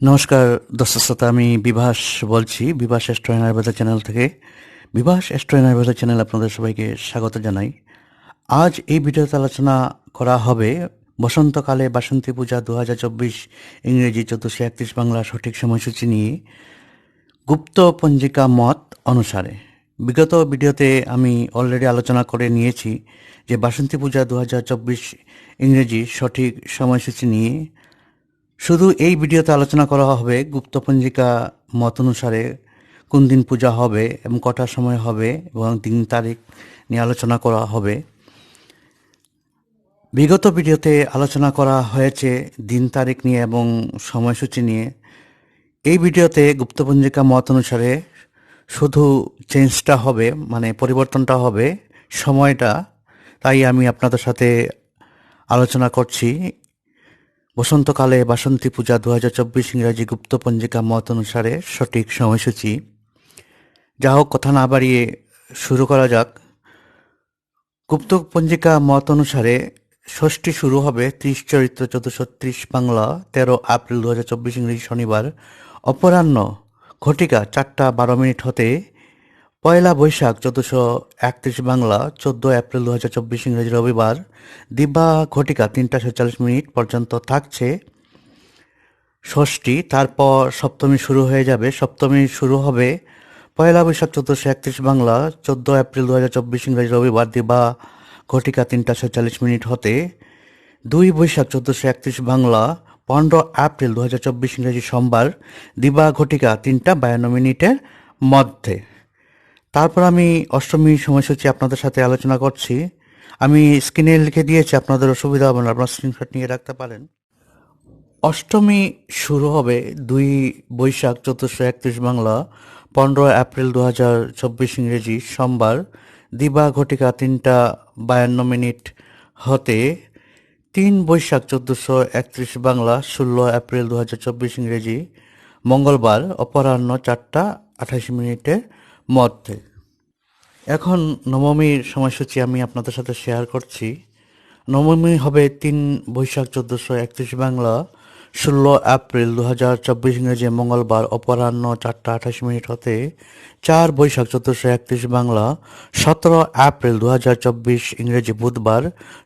নমস্কার দর্শক শ্রোতা, আমি বিভাস বলছি। বিভাস এস্ট্রয়েন আয়ুর্বেদা চ্যানেল থেকে। বিভাস এস্ট্রয়েন আয়ুর্বেদা চ্যানেল আপনাদের সবাইকে স্বাগত জানাই। আজ এই ভিডিওতে আলোচনা করা হবে বসন্তকালে বাসন্তী পূজা দু হাজার চব্বিশ ইংরেজি চোদ্দোশো একত্রিশ বাংলা সঠিক সময়সূচি নিয়ে গুপ্ত পঞ্জিকা মত অনুসারে। বিগত ভিডিওতে আমি অলরেডি আলোচনা করে নিয়েছি যে বাসন্তী পূজা দু হাজার চব্বিশ ইংরেজি সঠিক সময়সূচি নিয়ে শুধু এই ভিডিওতে আলোচনা করা হবে গুপ্তপঞ্জিকা মত অনুসারে কোন দিন পূজা হবে এবং কটার সময় হবে এবং দিন তারিখ নিয়ে আলোচনা করা হবে। বিগত ভিডিওতে আলোচনা করা হয়েছে দিন তারিখ নিয়ে এবং সময়সূচি নিয়ে। এই ভিডিওতে গুপ্তপঞ্জিকা মত অনুসারে শুধু চেঞ্জটা হবে মানে পরিবর্তনটা হবে, সময়টা, তাই আমি আপনাদের সাথে আলোচনা করছি। বসন্তকালে বাসন্তী পূজা দু হাজার চব্বিশ ইংরাজি গুপ্ত পঞ্জিকা মত অনুসারে সঠিক সময়সূচি। যা হোক, কথা না বাড়িয়ে শুরু করা যাক। গুপ্ত পঞ্জিকা মত অনুসারে ষষ্ঠী শুরু হবে ত্রিশ চরিত্র চোদ্দশো ত্রিশ বাংলা, তেরো এপ্রিল দু হাজার চব্বিশ ইংরেজি শনিবার। অপরাহ্ন ঘটিকা চারটা বারো মিনিট হতে পয়লা বৈশাখ, চোদ্দশো একত্রিশ বাংলা চোদ্দ এপ্রিল দু হাজার চব্বিশ ইংরেজি রবিবার দিবা ঘটিকা তিনটা সাতচল্লিশ মিনিট পর্যন্ত থাকছে। ষষ্ঠী, তারপর সপ্তমী শুরু হয়ে যাবে। সপ্তমী শুরু হবে পয়লা বৈশাখ, চোদ্দশো একত্রিশ বাংলা চোদ্দ এপ্রিল দু হাজার চব্বিশ ইংরেজি রবিবার দিবা ঘটিকা তিনটা সাতচল্লিশ মিনিট হতে। দুই বৈশাখ, চোদ্দশো একত্রিশ বাংলা, পনেরো এপ্রিল দু হাজার চব্বিশ ইংরেজি সোমবার দিবা ঘটিকা তিনটা বায়ান্ন মিনিটের মধ্যে। তারপর আমি অষ্টমী সময়সূচি আপনাদের সাথে আলোচনা করছি। আমি স্ক্রিনে লিখে দিয়েছি আপনাদের অসুবিধা হবে না, আপনার স্ক্রিনশট নিয়ে রাখতে পারেন। অষ্টমী শুরু হবে দুই বৈশাখ চোদ্দোশো একত্রিশ বাংলা, পনেরো এপ্রিল দু হাজার চব্বিশ ইংরেজি সোমবার, দিবা ঘটিকা তিনটা বায়ান্ন মিনিট হতে তিন বৈশাখ চোদ্দোশো একত্রিশ বাংলা, ষোলো এপ্রিল দু হাজার চব্বিশ ইংরেজি, মঙ্গলবার অপরাহ্ন চারটা আঠাশ মিনিটের মধ্যে। এখন নবমীর সময়সূচি আমি আপনাদের সাথে শেয়ার করছি। নবমী হবে তিন বৈশাখ চোদ্দোশো একত্রিশ বাংলা, ষোলো এপ্রিল দু হাজার চব্বিশ ইংরেজি, মঙ্গলবার অপরাহ্ন চারটা আঠাশ মিনিট হতে চার বৈশাখ চোদ্দোশো একত্রিশ বাংলা, সতেরো এপ্রিল দু হাজার চব্বিশ ইংরেজি বুধবার,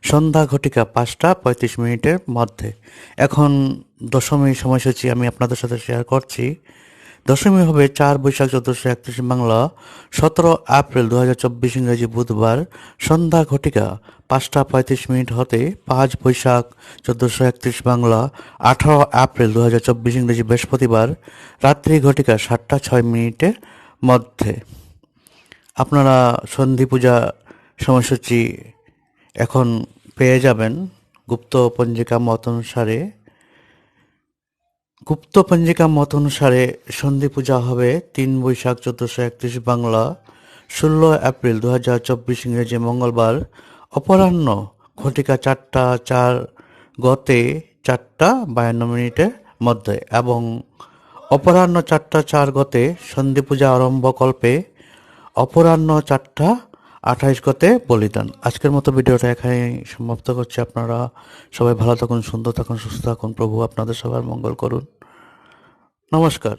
সন্ধ্যা ঘটিকা পাঁচটা পঁয়ত্রিশ মিনিটের মধ্যে। এখন দশমী সময়সূচি আমি আপনাদের সাথে শেয়ার করছি। দশমী হবে চার বৈশাখ চোদ্দশো একত্রিশ বাংলা, সতেরো এপ্রিল দু হাজার চব্বিশ ইংরেজি বুধবার, সন্ধ্যা ঘটিকা পাঁচটা পঁয়ত্রিশ মিনিট হতে পাঁচ বৈশাখ চোদ্দশো একত্রিশ বাংলা, আঠারো এপ্রিল দু হাজার চব্বিশ ইংরেজি বৃহস্পতিবার, রাত্রি ঘটিকা সাতটা ছয় মিনিটের মধ্যে। আপনারা সন্ধি পূজা সময়সূচি এখন পেয়ে যাবেন। গুপ্ত পঞ্জিকা মত অনুসারে গুপ্ত পঞ্জিকা মত অনুসারে সন্ধি পূজা হবে তিন বৈশাখ চোদ্দশো একত্রিশ বাংলা, ষোলো এপ্রিল দু হাজার চব্বিশ ইংরেজি মঙ্গলবার। অপরাহ্ন ঘটিকা চারটা চার গতে চারটা বায়ান্ন মিনিটের মধ্যে এবং অপরাহ্ন চারটা চার গতে সন্ধি পূজা আরম্ভ কল্পে, অপরাহ্ন চারটা আঠাইশ গতে বলিদান। আজকের মতো ভিডিওটা এখানে সমাপ্ত করছি। আপনারা সবাই ভালো থাকুন, সুন্দর থাকুন, সুস্থ থাকুন। প্রভু আপনাদের সবার মঙ্গল করুন। নমস্কার।